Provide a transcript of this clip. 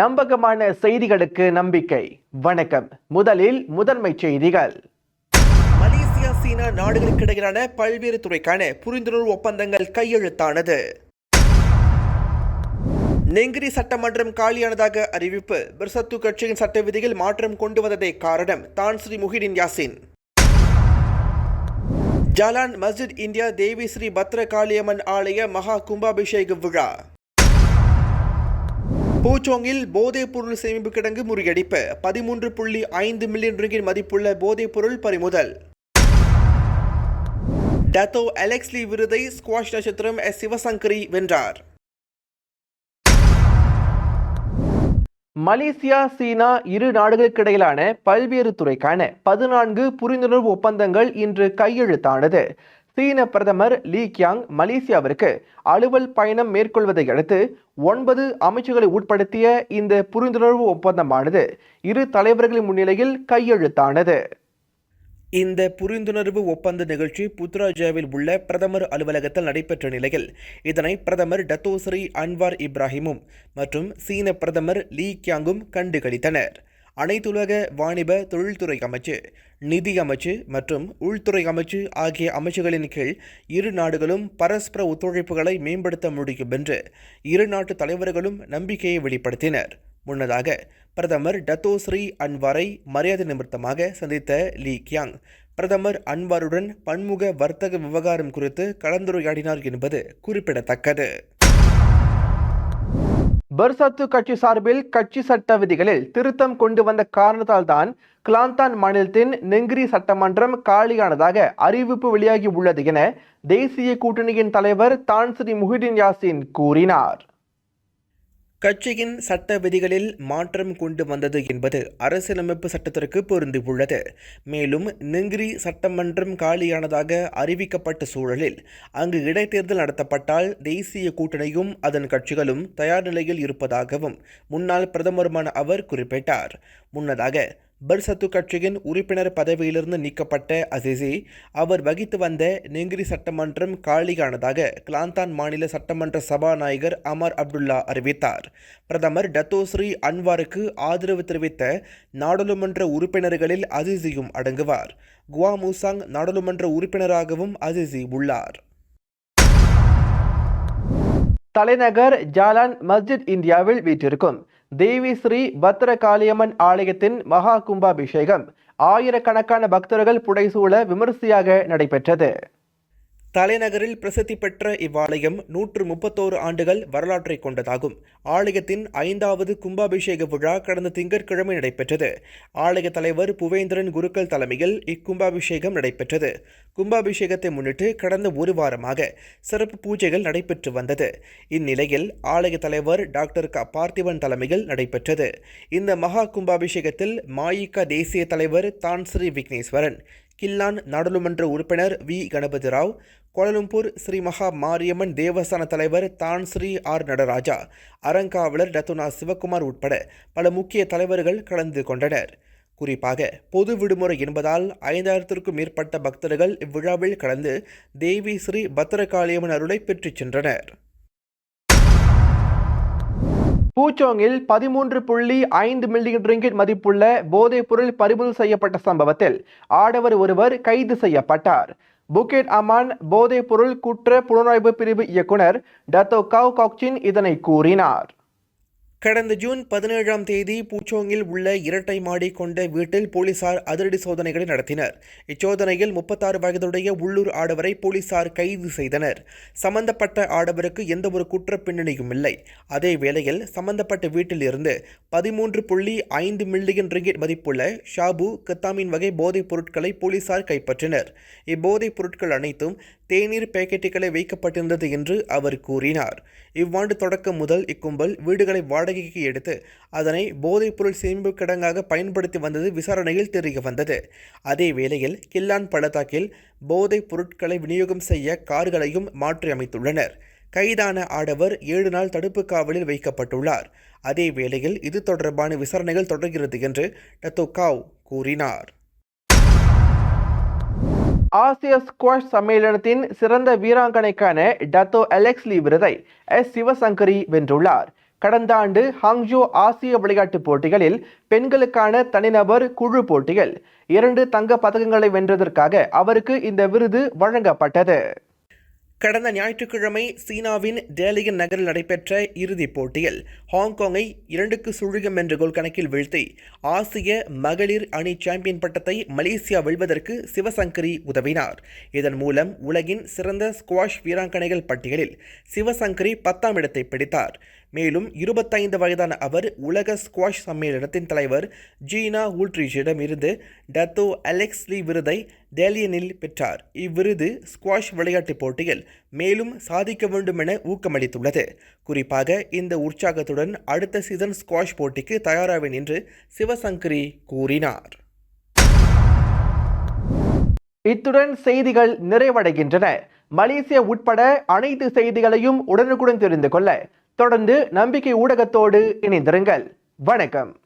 நம்பகமான செய்திகளுக்கு நம்பிக்கை. வணக்கம். முதலில் முதன்மை செய்திகள். மலேசியா சீனா நாடுகளுக்கிடையிலான பல்வேறு துறைக்கான புரிந்துணர்வு ஒப்பந்தங்கள் கையெழுத்தானது. நெங்கிரி சட்டமன்றம் காலியானதாக அறிவிப்பு. பிர்சத்து கட்சியின் சட்ட விதியில் மாற்றம் கொண்டு வந்ததே காரணம் தான் Sri Muhyiddin Yassin. Jalan Masjid India Devi Sri Bhadra Kaliamman ஆலய மகா கும்பாபிஷேக விழா. பூச்சோங்கில் போதைப் பொருள் சேமிப்பு கிடங்கு முறியடிப்பு. பதிமூன்று புள்ளி ஐந்து மில்லியன் ரிங்கின் மதிப்புள்ள போதைப் பொருள் பறிமுதல். டத்தோ அலெக்ஸ்லி விருதை ஸ்குவாஷ் நட்சத்திரம் எஸ். சிவசங்கரி வென்றார். மலேசியா சீனா இரு நாடுகளுக்கிடையிலான பல்வேறு துறைக்கான பதினான்கு புரிந்துணர்வு ஒப்பந்தங்கள் இன்று கையெழுத்தானது. சீன பிரதமர் லீ கியாங் மலேசியாவிற்கு அலுவல் பயணம் மேற்கொள்வதை அடுத்து ஒன்பது அமைச்சுகளை உட்படுத்திய இந்த புரிந்துணர்வு ஒப்பந்தமானது இரு தலைவர்களின் முன்னிலையில் கையெழுத்தானது. இந்த புரிந்துணர்வு ஒப்பந்த நிகழ்ச்சி புத்ராஜாவில் உள்ள பிரதமர் அலுவலகத்தில் நடைபெற்ற நிலையில் இதனை பிரதமர் டத்தோஸ்ரீ அன்வார் இப்ராஹிமும் மற்றும் சீன பிரதமர் லீ கியாங்கும் கண்டுகளித்தனர். அனைத்துலக வாணிப தொழில்துறை அமைச்சு நிதி அமைச்சு மற்றும் உள்துறை அமைச்சு ஆகிய அமைச்சுகளின் கீழ் இரு நாடுகளும் பரஸ்பர ஒத்துழைப்புகளை மேம்படுத்த முடியும் என்று இரு நாட்டு தலைவர்களும் நம்பிக்கையை வெளிப்படுத்தினர். முன்னதாக பிரதமர் டத்தோஸ்ரீ அன்வாரை மரியாதை நிமித்தமாக சந்தித்த லீ கியாங் பிரதமர் அன்வாருடன் பன்முக வர்த்தக விவகாரம் குறித்து கலந்துரையாடினார் என்பது குறிப்பிடத்தக்கது. பர்சத்து கட்சி சார்பில் கட்சி சட்ட விதிகளில் திருத்தம் கொண்டு வந்த காரணத்தால் தான் கிளாந்தான் மாநிலத்தின் நெங்கிரி சட்டமன்றம் காலியானதாக அறிவிப்பு வெளியாகி உள்ளது என தேசிய கூட்டணியின் தலைவர் தான் ஸ்ரீ முஹிடின் யாசின் கூறினார். கட்சியின் சட்ட விதிகளில் மாற்றம் கொண்டு வந்தது என்பது அரசியலமைப்பு சட்டத்திற்கு பொருந்தியுள்ளது. மேலும் நெங்கிரி சட்டமன்றம் காலியானதாக அறிவிக்கப்பட்ட சூழலில் அங்கு இடைத்தேர்தல் நடத்தப்பட்டால் தேசிய கூட்டணியும் அதன் கட்சிகளும் தயார் நிலையில் இருப்பதாகவும் முன்னாள் பிரதமருமான அவர் குறிப்பிட்டார். முன்னதாக பர்சத்து கட்சியின் உறுப்பினர் பதவியிலிருந்து நீக்கப்பட்ட அசிசி. அவர் வகித்து வந்த நெங்கிரி சட்டமன்றம் காலியானதாக கிளாந்தான் மாநில சட்டமன்ற சபாநாயகர் அமர் அப்துல்லா அறிவித்தார். பிரதமர் டத்தோஸ்ரீ அன்வாருக்கு ஆதரவு தெரிவித்த நாடாளுமன்ற உறுப்பினர்களில் அசிசியும் அடங்குவார். குவா மூசாங் நாடாளுமன்ற உறுப்பினராகவும் அசிசி உள்ளார். தலைநகர் ஜாலான் மஸ்ஜித் இந்தியாவில் வீற்றிருக்கும் தேவி ஸ்ரீ பத்ர காளியம்மன் ஆலயத்தின் மகா கும்பாபிஷேகம். ஆயிரக்கணக்கான பக்தர்கள் புடைசூழ விமரிசையாக நடைபெற்றது. தலைநகரில் பிரசித்தி பெற்ற இவ்வாலயம் நூற்று முப்பத்தோரு ஆண்டுகள் வரலாற்றை கொண்டதாகும். ஆலயத்தின் ஐந்தாவது கும்பாபிஷேக விழா கடந்த திங்கட்கிழமை நடைபெற்றது. ஆலய தலைவர் புவேந்திரன் குருக்கள் தலைமையில் இக்கும்பாபிஷேகம் நடைபெற்றது. கும்பாபிஷேகத்தை முன்னிட்டு கடந்த ஒரு வாரமாக சிறப்பு பூஜைகள் நடைபெற்று வந்தது. இந்நிலையில் ஆலய தலைவர் டாக்டர் க. பார்த்திபன் தலைமையில் நடைபெற்றது. இந்த மகா கும்பாபிஷேகத்தில் மாயிகா தேசிய தலைவர் தான் ஸ்ரீ விக்னேஸ்வரன் கில்லான் நாடாளுமன்ற உறுப்பினர் V. Ganapathi Rao Kuala Lumpur Sri Maha Mariamman தேவஸ்தான தலைவர் தான் ஸ்ரீ ஆர் நடராஜா அறங்காவலர் ரத்துனா சிவகுமார் உட்பட பல முக்கிய தலைவர்கள் கலந்து கொண்டனர். குறிப்பாக பொது விடுமுறை என்பதால் ஐந்தாயிரத்திற்கும் மேற்பட்ட பக்தர்கள் இவ்விழாவில் கலந்து தேவி ஸ்ரீ பத்திரகாளியம்மன் அருளை பெற்றுச் சென்றனர். பூச்சோங்கில் பதிமூன்று புள்ளி ஐந்து மில்லியன் ரிங்கிட் மதிப்புள்ள போதைப் பொருள் பறிமுதல் செய்யப்பட்ட சம்பவத்தில் ஆடவர் ஒருவர் கைது செய்யப்பட்டார். புக்கெட் அமான் போதைப் பொருள் குற்ற புலனாய்வு பிரிவு இயக்குனர் டத்தோ காவ் காக்சின் இதனை கூறினார். கடந்த ஜூன் பதினேழாம் தேதி பூச்சோங்கில் உள்ள இரட்டை மாடி கொண்ட வீட்டில் போலீசார் அதிரடி சோதனைகளை நடத்தினர். இச்சோதனையில் முப்பத்தாறு வயதுடைய உள்ளூர் ஆடவரை போலீசார் கைது செய்தனர். சம்பந்தப்பட்ட ஆடவருக்கு எந்த ஒரு குற்ற பின்னணியும் இல்லை. அதே வேளையில் சம்பந்தப்பட்ட வீட்டில் இருந்து பதிமூன்று புள்ளி ஐந்து மில்லியன் ரிங்கிட் மதிப்புள்ள ஷாபு கத்தாமின் வகை போதைப் பொருட்களை போலீசார் கைப்பற்றினர். இப்போதைப் பொருட்கள் அனைத்தும் தேநீர் பேக்கெட்டுகளை வைக்கப்பட்டிருந்தது என்று அவர் கூறினார். இவ்வாண்டு தொடக்கம் முதல் இக்கும்பல் வீடுகளை வாடகைக்கு எடுத்து அதனை போதைப்பொருள் சேமிப்பு கிடங்காக பயன்படுத்தி வந்தது விசாரணையில் தெரிய வந்தது. அதே வேளையில் கில்லான் பள்ளத்தாக்கில் போதைப் பொருட்களை விநியோகம் செய்ய கார்களையும் மாற்றியமைத்துள்ளனர் கைதான ஆடவர் ஏழு நாள் தடுப்பு காவலில் வைக்கப்பட்டுள்ளார். அதே வேளையில் இது தொடர்பான விசாரணைகள் தொடர்கிறது என்று டத்தோ காவ் கூறினார். ஆசிய ஸ்குவாஷ் சம்மேளனத்தின் சிறந்த வீராங்கனைக்கான டத்தோ அலெக்ஸ்லி விருதை எஸ். சிவசங்கரி வென்றுள்ளார். கடந்த ஆண்டு ஹாங்ஜோ ஆசிய விளையாட்டுப் போட்டிகளில் பெண்களுக்கான தனிநபர் குழு போட்டியில் இரண்டு தங்க பதக்கங்களை வென்றதற்காக அவருக்கு இந்த விருது வழங்கப்பட்டது. கடந்த ஞாயிற்றுக்கிழமை சீனாவின் டேலியன் நகரில் நடைபெற்ற இறுதிப் போட்டியில் ஹாங்காங்கை இரண்டுக்கு சுழுகம் என்ற கோல் கணக்கில் வீழ்த்தி ஆசிய மகளிர் அணி சாம்பியன் பட்டத்தை மலேசியா வெல்வதற்கு சிவசங்கரி உதவினார். இதன் மூலம் உலகின் சிறந்த ஸ்குவாஷ் வீராங்கனைகள் பட்டியலில் சிவசங்கரி பத்தாம் இடத்தை பிடித்தார். மேலும் இருபத்தைந்து வயதான அவர் உலக ஸ்குவாஷ் சம்மேளனத்தின் தலைவர் ஜீனா ஊல்ட்ரிச்சிடம் இருந்து டத்தோ அலெக்ஸ்லி விருதை டேலியனில் பெற்றார். இவ்விருது ஸ்குவாஷ் விளையாட்டுப் போட்டியில் மேலும் சாதிக்க வேண்டும் என ஊக்கமளித்துள்ளது. குறிப்பாக இந்த உற்சாகத்துடன் அடுத்த சீசன் ஸ்குவாஷ் போட்டிக்கு தயாராவேன் என்று சிவசங்கரி கூறினார். இத்துடன் செய்திகள் நிறைவடைகின்றன. மலேசியா உட்பட அனைத்து செய்திகளையும் உடனுக்குடன் தெரிந்து கொள்ள தொடர்ந்து நம்பிக்கை ஊடகத்தோடு இணைந்திருங்கள். வணக்கம்.